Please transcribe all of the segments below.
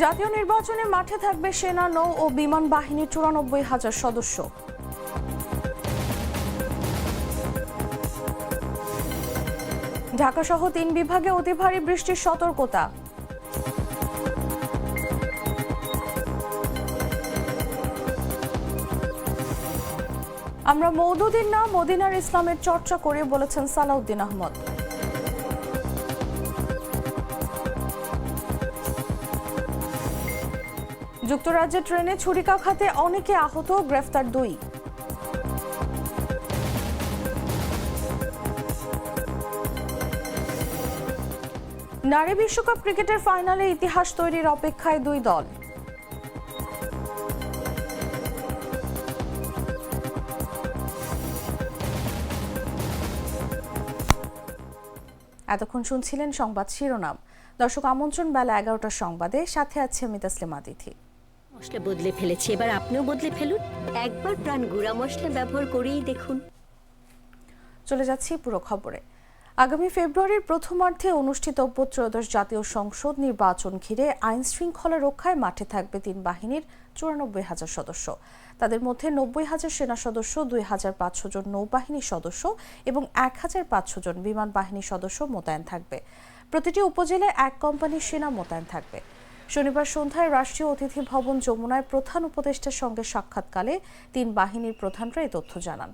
জাতীয় নির্বাচনে মাঠে থাকবে সেনা, নৌ ও বিমান বাহিনীর চুরানব্বই হাজার সদস্য। ঢাকা সহ তিন বিভাগে অতি ভারী বৃষ্টির সতর্কতা। আমরা মৌদুদ্দিন না মদিনার ইসলামের চর্চা করে বলেছেন সালাউদ্দিন আহমদ। যুক্তরাজ্যের ট্রেনে ছুরিকাঘাতে অনেকে আহত, গ্রেফতার দুই। নারী বিশ্বকাপ ক্রিকেটের ফাইনালে ইতিহাস তৈরির অপেক্ষায় দুই দল। এতক্ষণ শুনছিলেন সংবাদ শিরোনাম। দর্শক আমন্ত্রণ, বেলা এগারোটার সংবাদে। সাথে আছে আমি তাসলিমা তিথি মশলা বদলে ফেলেছি, এবার আপনিও বদলে ফেলুন। একবার প্রাণ গুঁড়া মশলা ব্যবহার করেই দেখুন। চলে যাচ্ছি পুরো খবরে। আগামী ফেব্রুয়ারির প্রথমার্ধে অনুষ্ঠিতব্য ত্রয়োদশ জাতীয় সংসদ নির্বাচন ঘিরে আইন শৃঙ্খলা রক্ষায় মাঠে থাকবে তিন বাহিনীর চুরানব্বই হাজার সদস্য। তাদের মধ্যে নব্বই হাজার সেনা সদস্য, দুই হাজার পাঁচশো জন নৌবাহিনীর সদস্য এবং এক হাজার পাঁচশো জন বিমান বাহিনীর সদস্য মোতায়েন থাকবে। প্রতিটি উপজেলায় এক কোম্পানির সেনা মোতায়েন থাকবে। শনিবার সন্ধ্যায় রাষ্ট্রীয় অতিথি ভবন যমুনায় প্রধান উপদেষ্টার সঙ্গে সাক্ষাৎকালে তিন বাহিনীর প্রধানরা এই তথ্য জানান।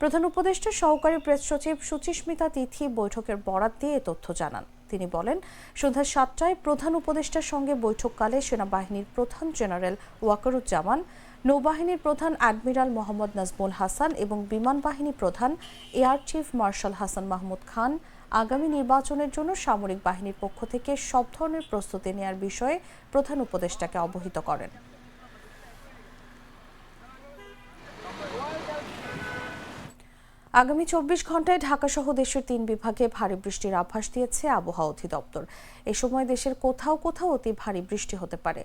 প্রধান উপদেষ্টা, সহকারী প্রেস সচিব সুচিস্মিতা তিথি বৈঠকের বরাত দিয়ে এ তথ্য জানান। তিনি বলেন, সন্ধ্যা সাতটায় প্রধান উপদেষ্টার সঙ্গে বৈঠককালে সেনাবাহিনীর প্রধান জেনারেল ওয়াকারুজ্জামান, নৌবাহিনীর প্রধান অ্যাডমিরাল মোহাম্মদ নাজমুল হাসান এবং বিমান বাহিনী প্রধান air chief marshal Hasan Mahmud Khan আগামী নির্বাচনের জন্য সামরিক বাহিনীর পক্ষ থেকে সব ধরনের প্রস্তুতি নেওয়ার বিষয়ে প্রধান উপদেষ্টাকে অবহিত করেন। আগামী চব্বিশ ঘন্টায় ঢাকা সহ দেশের তিন বিভাগে ভারী বৃষ্টির আভাস দিয়েছে আবহাওয়া অধিদপ্তর। এ সময় দেশের কোথাও কোথাও অতি ভারী বৃষ্টি হতে পারে।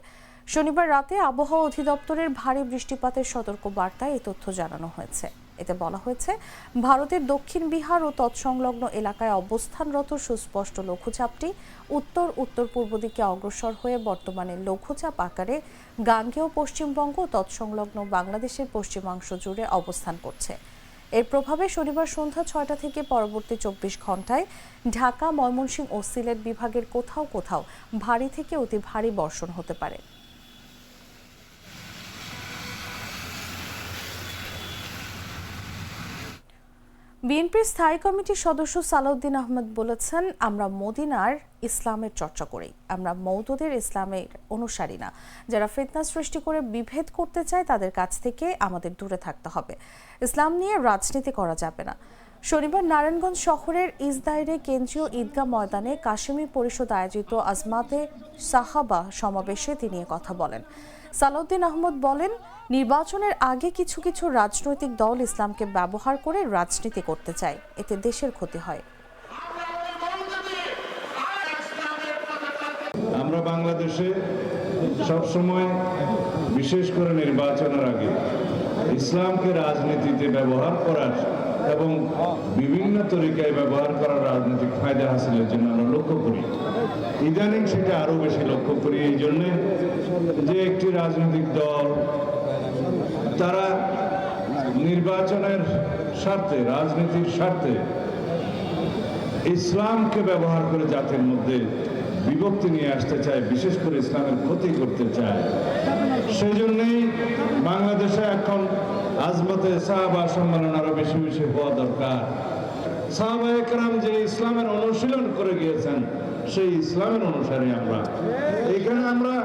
শনিবার রাতে আবহাওয়া অধিদপ্তরের ভারী বৃষ্টিপাতের সতর্ক বার্তায় এই তথ্য জানানো হয়েছে। এতে বলা হয়েছে, ভারতের দক্ষিণ বিহার ও তৎসংলগ্ন এলাকায় অবস্থানরত সুস্পষ্ট লঘুচাপটি উত্তর উত্তর পূর্ব দিকে অগ্রসর হয়ে বর্তমানে লঘুচাপ আকারে গাঙ্গেয় পশ্চিমবঙ্গ তৎসংলগ্ন বাংলাদেশের পশ্চিমাংশ জুড়ে অবস্থান করছে। এর প্রভাবে শনিবার সন্ধ্যা ছয়টা থেকে পরবর্তী চব্বিশ ঘন্টায় ঢাকা, ময়মনসিংহ ও সিলেট বিভাগের কোথাও কোথাও ভারী থেকে অতি ভারী বর্ষণ হতে পারে। বিএনপির স্থায়ী কমিটির সদস্য সালাউদ্দিন আহমেদ বলেছেন, আমরা মদিনার ইসলামের চর্চা করি, আমরা মৌদুদের ইসলামের অনুসারী না। যারা ফিতনা সৃষ্টি করে বিভেদ করতে চায়, তাদের কাছ থেকে আমাদের দূরে থাকতে হবে। ইসলাম নিয়ে রাজনীতি করা যাবে না। শনিবার নারায়ণগঞ্জ শহরের ইসদাইরে কেন্দ্রীয় ঈদগাহ ময়দানে কাশ্মীর পরিষদ আয়োজিত আজমাতে সাহাবা সমাবেশে তিনি কথা বলেন। সালাউদ্দিন আহমদ বলেন, নির্বাচনের আগে কিছু কিছু রাজনৈতিক দল ইসলামকে ব্যবহার করে রাজনীতি করতে চায়। এতে দেশের ক্ষতি হয়। আমরা বাংলাদেশে সবসময় বিশেষ করে নির্বাচনের আগে ইসলামকে রাজনীতিতে ব্যবহার করার এবং বিভিন্ন তরিকায় ব্যবহার করার রাজনৈতিক ফায়দা হাসিলের জন্য আমরা লক্ষ্য করি। ইদানিং সেটা আরও বেশি লক্ষ্য করি এই জন্যে যে একটি রাজনৈতিক দল, তারা নির্বাচনের স্বার্থে, রাজনীতির স্বার্থে ইসলামকে ব্যবহার করে জাতির মধ্যে বিভক্তি নিয়ে আসতে চায়, বিশেষ করে ইসলামের ক্ষতি করতে চায়। সেই জন্যই বাংলাদেশে এখন আজমতে সাহাবা সম্মেলন আরও বেশি বেশি হওয়া দরকার। সাহাবা একরাম যে ইসলামের অনুশীলন করে গিয়েছেন সেই ইসলামের অনুসারী আমরা। এখানে আমরা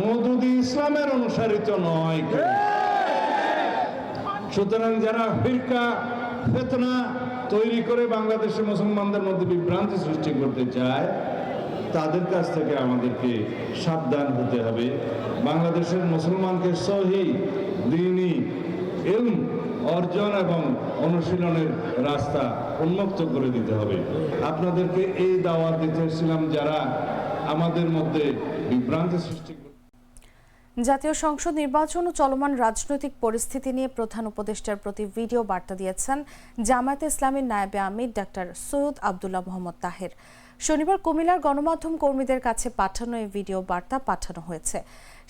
মধুদি ইসলামের অনুসারিত নয় সুতরাং যারা ফিরকা, ফেতনা তৈরি করে বাংলাদেশের মুসলমানদের মধ্যে বিভ্রান্তি সৃষ্টি করতে চায়, তাদের কাছ থেকে আমাদেরকে সাবধান হতে হবে। বাংলাদেশের মুসলমানকে সহি, দিনী ইলম অর্জন এবং অনুশীলনের রাস্তা উন্মুক্ত করে দিতে হবে। আপনাদেরকে এই দাওয়াত দিতে এসেছিলাম যারা আমাদের মধ্যে বিভ্রান্তি সৃষ্টি জাতীয় সংসদ নির্বাচন ও চলমান রাজনৈতিক পরিস্থিতি নিয়ে প্রধান উপদেষ্টার প্রতি ভিডিও বার্তা দিয়েছেন জামায়াতে ইসলামীর নায়েবে আমির ডাক্তার সৈয়দ আবদুল্লাহ মোহাম্মদ তাহের। শনিবার কুমিল্লার গণমাধ্যম কর্মীদের কাছে পাঠানো এই ভিডিও বার্তা পাঠানো হয়েছে।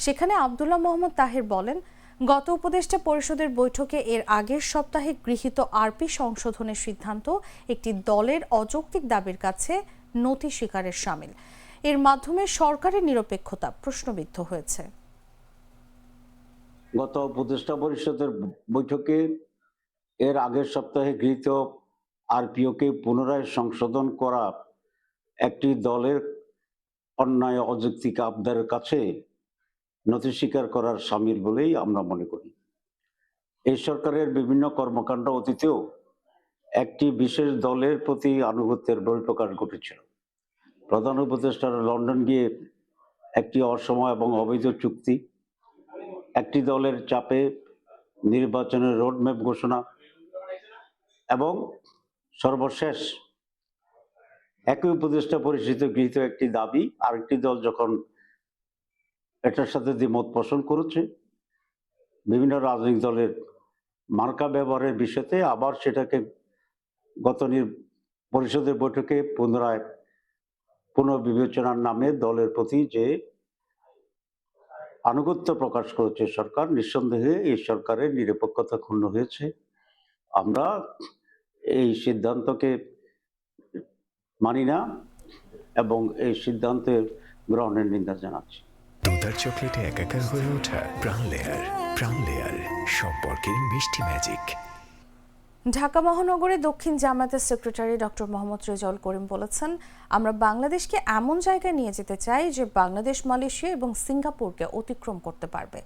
সেখানে আবদুল্লাহ মোহাম্মদ তাহের বলেন গত উপদেষ্টা পরিষদের বৈঠকে এর আগের সপ্তাহে গৃহীত আরপি সংশোধনের সিদ্ধান্ত একটি দলের অযৌক্তিক দাবির কাছে নথি স্বীকারের সামিল। এর মাধ্যমে সরকারের নিরপেক্ষতা প্রশ্নবিদ্ধ হয়েছে। গত উপদেষ্টা পরিষদের বৈঠকে এর আগের সপ্তাহে গৃহীত আরপিওকে পুনরায় সংশোধন করা একটি দলের অন্যায় অযৌক্তিক আবদারের কাছে নথি স্বীকার করার সামিল বলেই আমরা মনে করি। এই সরকারের বিভিন্ন কর্মকাণ্ড অতীতেও একটি বিশেষ দলের প্রতি আনুগত্যের বহিঃপ্রকাশ ঘটেছিল। প্রধান উপদেষ্টার লন্ডন গিয়ে একটি অসময় এবং অবৈধ চুক্তি, একটি দলের চাপে নির্বাচনের রোডম্যাপ ঘোষণা এবং সর্বশেষ একই উপদেষ্টা পরিচিত গৃহীত একটি দাবি, আরেকটি দল যখন এটার সাথে দ্বিমত পোষণ করেছে, বিভিন্ন রাজনৈতিক দলের মার্কা ব্যবহারের বিষয়তে আবার সেটাকে গত পরিষদের বৈঠকে পুনরায় পুনর্বিবেচনার নামে দলের প্রতি যে আনুগত্য প্রকাশ করেছে সরকার, নিঃসন্দেহে এই সরকারের নিরপেক্ষতা ক্ষুণ্ণ হয়েছে। আমরা এই সিদ্ধান্তকে মানি না এবং এই সিদ্ধান্তের গ্রহণের নিন্দা জানাচ্ছি। তোতার চকলেটে একাকার হয়ে ওঠা প্রাণ লেয়ার প্রাণ লেয়ার সম্পর্কের মিষ্টি ম্যাজিক ঢাকা মহানগরে দক্ষিণ জামায়াতের সেক্রেটারি ডক্টর মোহাম্মদ রেজাউল করিম বলেছেন, আমরা বাংলাদেশকে এমন জায়গায় নিয়ে যেতে চাই যে বাংলাদেশ, মালয়েশিয়া এবং সিঙ্গাপুরকে অতিক্রম করতে পারবে।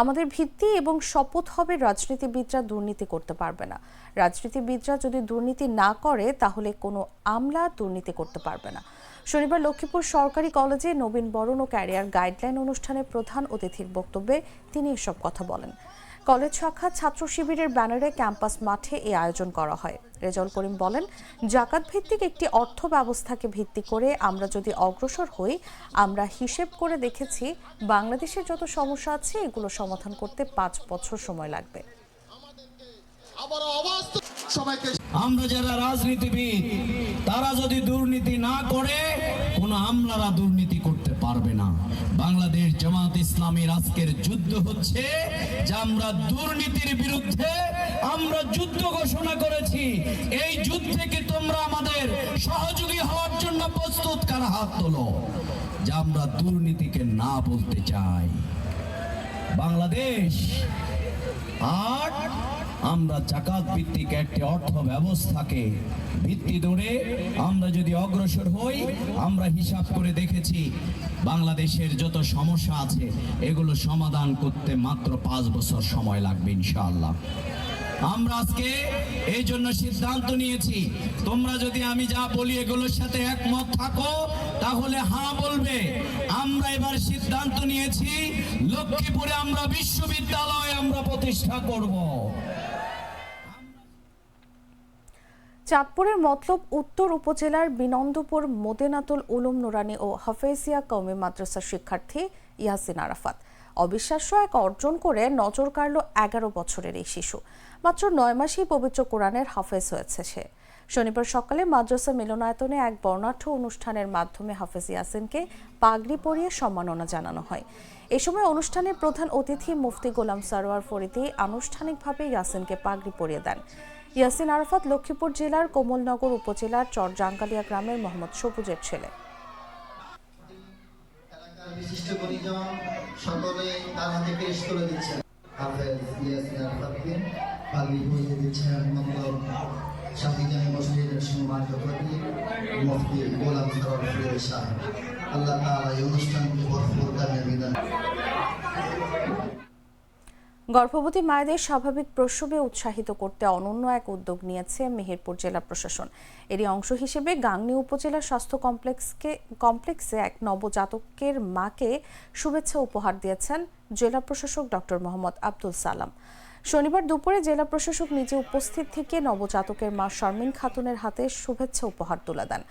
আমাদের ভিত্তি এবং শপথ হবে রাজনীতিবিদরা দুর্নীতি করতে পারবে না। রাজনীতিবিদরা যদি দুর্নীতি না করে, তাহলে কোনো আমলা দুর্নীতি করতে পারবে না। শনিবার লক্ষ্মীপুর সরকারি কলেজে নবীন বরণ ও ক্যারিয়ার গাইডলাইন অনুষ্ঠানে প্রধান অতিথির বক্তব্যে তিনি এসব কথা বলেন। কলেজ শাখা ছাত্র শিবিরের ব্যানারে ক্যাম্পাস মাঠে এই আয়োজন করা হয়। রেজাউল করিম বলেন, জাকাত ভিত্তিক একটি অর্থ ব্যবস্থাকে ভিত্তি করে আমরা যদি অগ্রসর হই, আমরা হিসেব করে দেখেছি বাংলাদেশের যত সমস্যা আছে এগুলো সমাধান করতে পাঁচ বছর সময় লাগবে। আমরা যারা রাজনীতিবিদ, তারা যদি দুর্নীতি না করে, কোনো আমলারা দুর্নীতি করতে পারবে না। বাংলাদেশ জামাত ইসলামের আজকের যুদ্ধ হচ্ছে যে আমরা দুর্নীতির বিরুদ্ধে আমরা যুদ্ধ ঘোষণা করেছি। এই যুদ্ধে কি তোমরা আমাদের সহযোগী হওয়ার জন্য প্রস্তুত। কারা হাত তোলো? যে আমরা দুর্নীতিকে না বলতে চাই। বাংলাদেশ আর আমরা জাকাত ভিত্তিক একটি অর্থ ব্যবস্থাকে ভিত্তি ধরে আমরা যদি অগ্রসর হই, আমরা হিসাব করে দেখেছি বাংলাদেশের যত সমস্যা আছে, এগুলো সমাধান করতে মাত্র পাঁচ বছর সময় লাগবে ইনশাআল্লাহ। আমরা আজকে এই জন্য সিদ্ধান্ত নিয়েছি, তোমরা যদি আমি যা বলি এগুলোর সাথে একমত থাকো, তাহলে হ্যাঁ বলবে। আমরা এবার সিদ্ধান্ত নিয়েছি, লক্ষ্মীপুরে আমরা বিশ্ববিদ্যালয় আমরা প্রতিষ্ঠা করব। চাঁদপুরের মতলব উত্তর উপজেলার বিনন্দপুর, মোদেনাতুল উলুম নুরানি ও হাফেজিয়া কৌমি মাদ্রাসার শিক্ষার্থী ইয়াসিন আরাফাত। অবিশ্বাস্য এক অর্জন করে নজর কাড়ল এগারো বছরের এই শিশু। মাত্র নয় মাসেই পবিত্র কোরআনের হাফেজ হয়েছে সে। শনিবার সকালে মাদ্রাসা মিলনায়তনে এক বর্ণাঢ্য অনুষ্ঠানের মাধ্যমে হাফেজ ইয়াসিনকে পাগড়ি পরিয়ে সম্মাননা জানানো হয়। এ সময় অনুষ্ঠানের প্রধান অতিথি মুফতি গোলাম সারোয়ার ফরিদি আনুষ্ঠানিকভাবে ইয়াসিনকে পাগড়ি পরিয়ে দেন। ইয়াসিন আরাফাত লক্ষ্মীপুর জেলার কোমলনগর উপজেলার চরজাঙ্গালিয়া গ্রামের মোহাম্মদ সবুজের ছেলে। আল্লাহ গর্ভবতী মায়েদের স্বাভাবিক প্রসবে উৎসাহিত করতে অনন্য এক উদ্যোগ নিয়েছে মেহেরপুর জেলা প্রশাসন। এরই অংশ হিসেবে গাংনী উপজেলা স্বাস্থ্য কমপ্লেক্সকে, কমপ্লেক্সে এক নবজাতকের মাকে শুভেচ্ছা উপহার দিয়েছেন জেলা প্রশাসক ডক্টর মোহাম্মদ আব্দুল সালাম। শনিবার দুপুরে জেলা প্রশাসক নিজে উপস্থিত থেকে নবজাতকের মা শারমিন খাতুনের হাতে শুভেচ্ছা উপহার তুলে দেন।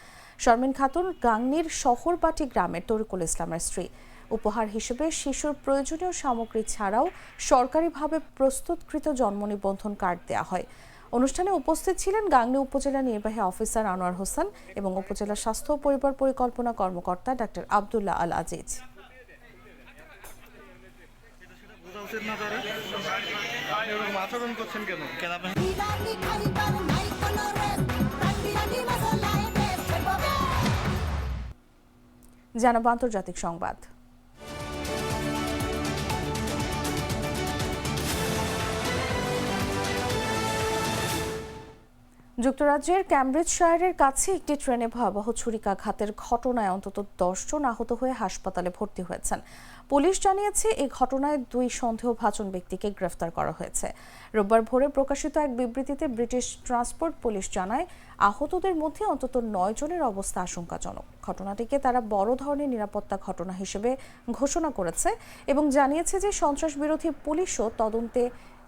শারমিন খাতুন গাংনীর শহরবাটি গ্রামের তরিকুল ইসলামের স্ত্রী। উপহার হিসেবে শিশুর প্রয়োজনীয় সামগ্রী ছাড়াও সরকারিভাবে প্রস্তুতকৃত জন্ম নিবন্ধন কার্ড দেওয়া হয়। অনুষ্ঠানে উপস্থিত ছিলেন গাংনী উপজেলা নির্বাহী অফিসার আনোয়ার হোসেন এবং উপজেলা স্বাস্থ্য পরিবার পরিকল্পনা কর্মকর্তা ডাক্তার আবদুল্লাহ আল আজিজ। জানাব আন্তর্জাতিক সংবাদ। যুক্তরাজ্যের ক্যামব্রিজ ক্যামব্রিজশায়ারের কাছে একটি ট্রেনে ভয়াবহ ছুরিকাঘাতের ঘটনায় অন্তত দশজন আহত হয়ে হাসপাতালে ভর্তি হয়েছেন। পুলিশ জানিয়েছে এই ঘটনায় দুই সন্দেহভাজন ব্যক্তিকে গ্রেফতার করা হয়েছে। রোববার ভোরে প্রকাশিত এক বিবৃতিতে ব্রিটিশ ট্রান্সপোর্ট পুলিশ জানায়, আহতদের মধ্যে অন্তত নয় জনের অবস্থা আশঙ্কাজনক। ঘটনাটিকে তারা বড় ধরনের নিরাপত্তা ঘটনা হিসেবে ঘোষণা করেছে এবং জানিয়েছে যে সন্ত্রাস বিরোধী পুলিশও তদন্তে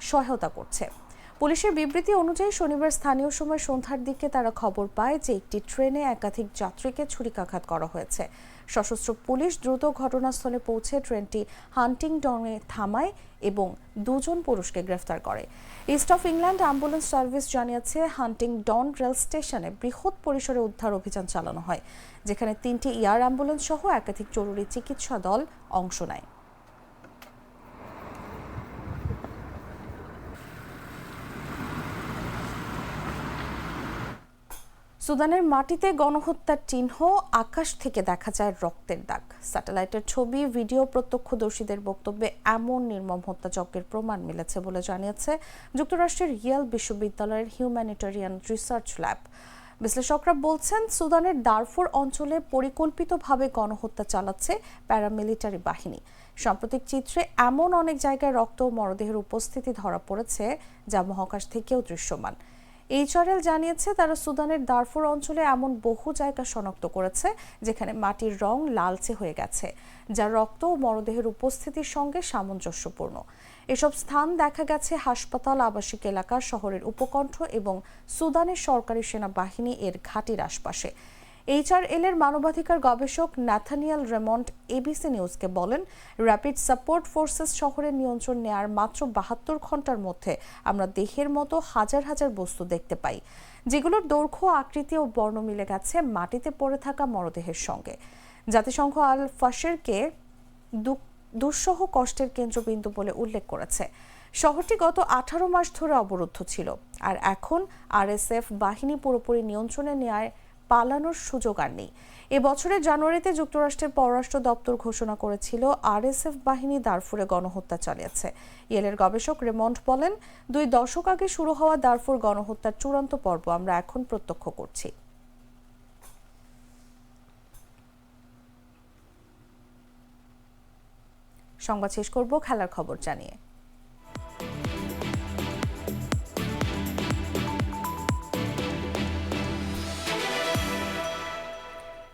সহায়তা করছে। পুলিশের বিবৃতি অনুযায়ী শনিবার স্থানীয় সময় সন্ধ্যার দিকে তারা খবর পায় যে একটি ট্রেনে একাধিক যাত্রীকে ছুরিকাঘাত করা হয়েছে। সশস্ত্র পুলিশ দ্রুত ঘটনাস্থলে পৌঁছে ট্রেনটি হান্টিংটনে থামায় এবং দুজন পুরুষকে গ্রেফতার করে। East of England ambulance service জানিয়েছে হান্টিং ডন রেল স্টেশনে বৃহৎ পরিসরে উদ্ধার অভিযান চালানো হয়, যেখানে তিনটি এয়ার অ্যাম্বুলেন্স সহ একাধিক জরুরি চিকিৎসা দল অংশ নেয়। সুদানের মাটিতে গণহত্যার চিহ্ন আকাশ থেকে দেখা যায় রক্তের দাগ। স্যাটেলাইটের ছবি, ভিডিও প্রত্যক্ষদর্শীদের বক্তব্যে এমন নির্মম হত্যাযজ্ঞের প্রমাণ মিলেছে বলে জানিয়েছে যুক্তরাষ্ট্রের ইয়েল বিশ্ববিদ্যালয়ের হিউম্যানিটেরিয়ান রিসার্চ ল্যাব। বিশ্লেষকরা বলছেন, সুদানের দারফুর অঞ্চলে পরিকল্পিতভাবে গণহত্যা চালাচ্ছে প্যারামিলিটারি বাহিনী। সাম্প্রতিক চিত্রে এমন অনেক জায়গায় রক্ত মরদেহের উপস্থিতি ধরা পড়েছে, যা মহাকাশ থেকেও দৃশ্যমান। এইচআরএল জানিয়েছে, তারা সুদানের দারফুর অঞ্চলে এমন বহু জায়গা শনাক্ত করেছে, যেখানে মাটির রং লালচে হয়ে গেছে, যা রক্ত ও মরদেহের উপস্থিতির সঙ্গে সামঞ্জস্যপূর্ণ। এসব স্থান দেখা গেছে হাসপাতাল, আবাসিক এলাকা, শহরের উপকণ্ঠ এবং সুদানের সরকারি সেনাবাহিনী এর ঘাটির আশপাশে। এইচআরএল এর মানবাধিকার গবেষক ন্যাথানিয়াল রেমন্ড এবিসি নিউজকে বলেন র্যাপিড সাপোর্ট ফোর্সেস শহরের নিয়ন্ত্রণ নেয়ার মাত্র বাহাত্তর ঘণ্টার মধ্যে আমরা দেহের মতো হাজার হাজার বস্তু দেখতে পাই, যেগুলোর দৈর্ঘ্য, আকৃতি ও বর্ণ মিলে গেছে মাটিতে পড়ে থাকা মরদেহের সঙ্গে। জাতিসংঘ আল ফাশেরকে দুঃসহ কষ্টের কেন্দ্রবিন্দু বলে উল্লেখ করেছে। শহরটি গত আঠারো মাস ধরে অবরুদ্ধ ছিল, আর এখন আরএসএফ বাহিনী পুরোপুরি নিয়ন্ত্রণে নেয় পালানোর সুযোগ আর নেই। এবছরের জানুয়ারিতে যুক্তরাষ্ট্রের পররাষ্ট্র দপ্তর ঘোষণা করেছিল, আরএসএফ বাহিনী দারফুরে গণহত্যা চালিয়েছে। ইয়েলের গবেষক রেমন্ড বলেন, দুই দশক আগে শুরু হওয়া দারফুর গণহত্যার চূড়ান্ত পর্ব আমরা এখন প্রত্যক্ষ করছি। সংবাদ শেষ করব, খেলার খবর জানিয়ে।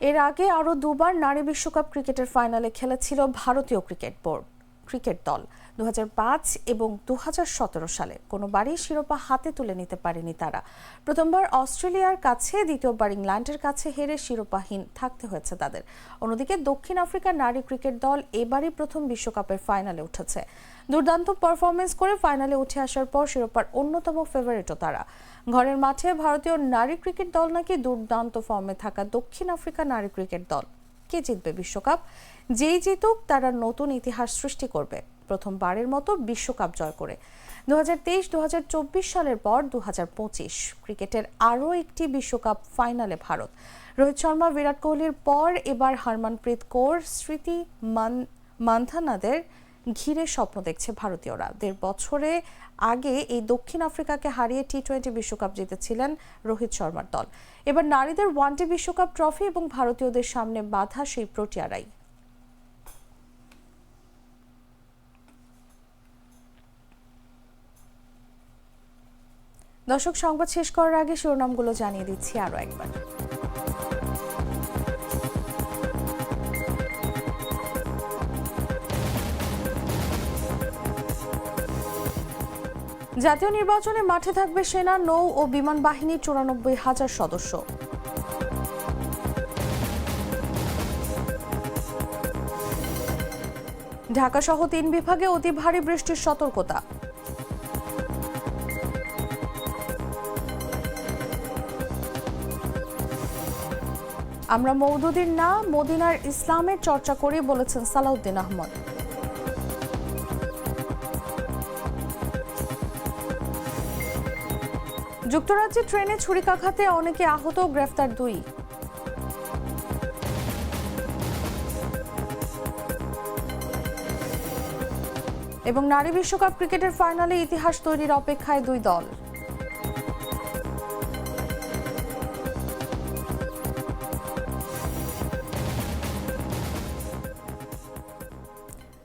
এর আগে আরও দুবার নারী বিশ্বকাপ ক্রিকেটের ফাইনালে খেলেছিল ভারতীয় ক্রিকেট বোর্ড, ক্রিকেট দল। দু হাজার পাঁচ এবং দুহাজার সতেরো সালে কোনোবারই শিরোপা হাতে তুলে নিতে পারেনি তারা। প্রথমবার অস্ট্রেলিয়ার কাছে, দ্বিতীয়বার ইংল্যান্ডের কাছে হেরে শিরোপাহীন থাকতে হয়েছে তাদের। অন্যদিকে দক্ষিণ আফ্রিকার নারী ক্রিকেট দল এবারই প্রথম বিশ্বকাপের ফাইনালে উঠেছে। দুর্দান্ত পারফরমেন্স করে ফাইনালে উঠে আসার পর শিরোপার অন্যতম ফেভারিটও তারা। ঘরের মাঠে ভারতীয় নারী ক্রিকেট দল নাকি দুর্দান্ত ফর্মে থাকা দক্ষিণ আফ্রিকা নারী ক্রিকেট দল। কে জিতবে বিশ্বকাপ? যেই জিতুক, তারা নতুন ইতিহাস সৃষ্টি করবে। প্রথমবারের মতো বিশ্বকাপ জয় করে। দু হাজার তেইশ চব্বিশ সালের পর দু হাজার পঁচিশ, ক্রিকেটের আরও একটি বিশ্বকাপ ফাইনালে ভারত। রোহিত শর্মা, বিরাট কোহলির পর এবার হারমানপ্রীত কৌর, স্মৃতি মান, মান্থানাদের ঘিরে স্বপ্ন দেখছে ভারতীয়রা। দেড় বছরে আগে এই দক্ষিণ আফ্রিকাকে হারিয়ে টি টোয়েন্টি বিশ্বকাপ জিতেছিলেন রোহিত শর্মার দল। এবার নারীদের ওয়ানডে বিশ্বকাপ ট্রফি এবং ভারতীয়দের সামনে বাধা সেই প্রোটিয়ারাই। দর্শক, সংবাদ শেষ করার আগে শিরোনামগুলো জানিয়ে দিচ্ছি আরও একবার। জাতীয় নির্বাচনে মাঠে থাকবে সেনা, নৌ ও বিমান বাহিনীর চুরানব্বই হাজার সদস্য। ঢাকা সহ তিন বিভাগে অতি ভারী বৃষ্টির সতর্কতা। আমরা মৌদুদির না মদিনার ইসলামের চর্চা করি, বলেছেন সালাউদ্দিন আহমদ। যুক্তরাজ্যে ট্রেনে ছুরিকাঘাতে অনেকে আহত, গ্রেফতার দুই। এবং নারী বিশ্বকাপ ক্রিকেটের ফাইনালে ইতিহাস তৈরির অপেক্ষায় দুই দল।